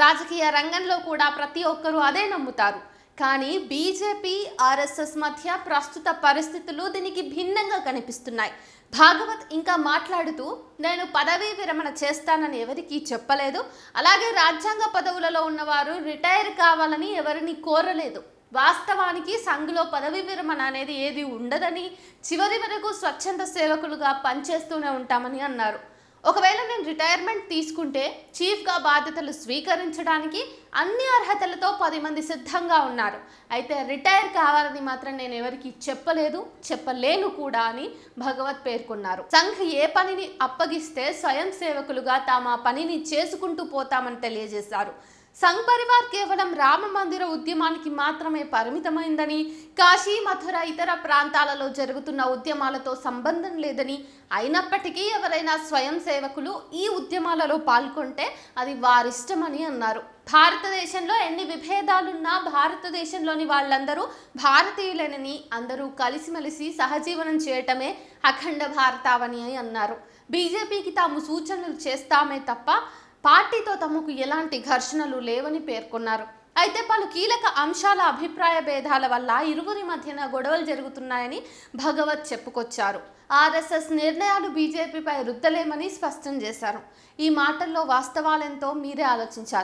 రాజకీయ రంగంలో కూడా ప్రతి ఒక్కరూ అదే నమ్ముతారు. కానీ బీజేపీ ఆర్ఎస్ఎస్ మధ్య ప్రస్తుత పరిస్థితులు దీనికి భిన్నంగా కనిపిస్తున్నాయి. భాగవత్ ఇంకా మాట్లాడుతూ నేను పదవీ విరమణ చేస్తానని ఎవరికీ చెప్పలేదు. అలాగే రాజ్యాంగ పదవులలో ఉన్నవారు రిటైర్ కావాలని ఎవరిని కోరలేదు. వాస్తవానికి సంఘులో పదవి విరమణ అనేది ఏది ఉండదని చివరి వరకు స్వచ్ఛంద సేవకులుగా పనిచేస్తూనే ఉంటామని అన్నారు. ఒకవేళ నేను రిటైర్మెంట్ తీసుకుంటే చీఫ్గా బాధ్యతలు స్వీకరించడానికి అన్ని అర్హతలతో పది మంది సిద్ధంగా ఉన్నారు. అయితే రిటైర్ కావాలని మాత్రం నేను ఎవరికి చెప్పలేదు చెప్పలేను కూడా అని భగవత్ పేర్కొన్నారు. సంఘ్ ఏ పనిని అప్పగిస్తే స్వయం సేవకులుగా తాము ఆ పనిని చేసుకుంటూ పోతామని తెలియజేశారు. సంఘ్ పరివార్ కేవలం రామ మందిర ఉద్యమానికి మాత్రమే పరిమితమైందని కాశీ మథుర ఇతర ప్రాంతాలలో జరుగుతున్న ఉద్యమాలతో సంబంధం లేదని అయినప్పటికీ ఎవరైనా స్వయం సేవకులు ఈ ఉద్యమాలలో పాల్గొంటే అది వారిష్టమని అన్నారు. భారతదేశంలో ఎన్ని విభేదాలున్నా భారతదేశంలోని వాళ్ళందరూ భారతీయులనని అందరూ కలిసిమెలిసి సహజీవనం చేయటమే అఖండ భారతావని అని అన్నారు. బీజేపీకి తాము సూచనలు చేస్తామే తప్ప పార్టీతో తమకు ఎలాంటి ఘర్షణలు లేవని పేర్కొన్నారు. అయితే పలు కీలక అంశాల అభిప్రాయ భేదాల వల్ల ఇరువురి మధ్యన గొడవలు జరుగుతున్నాయని భగవత్ చెప్పుకొచ్చారు. ఆర్ఎస్ఎస్ నిర్ణయాలు బీజేపీపై రుద్దలేమని స్పష్టం చేశారు. ఈ మాటల్లో వాస్తవాలెంతో మీరే ఆలోచించాలి.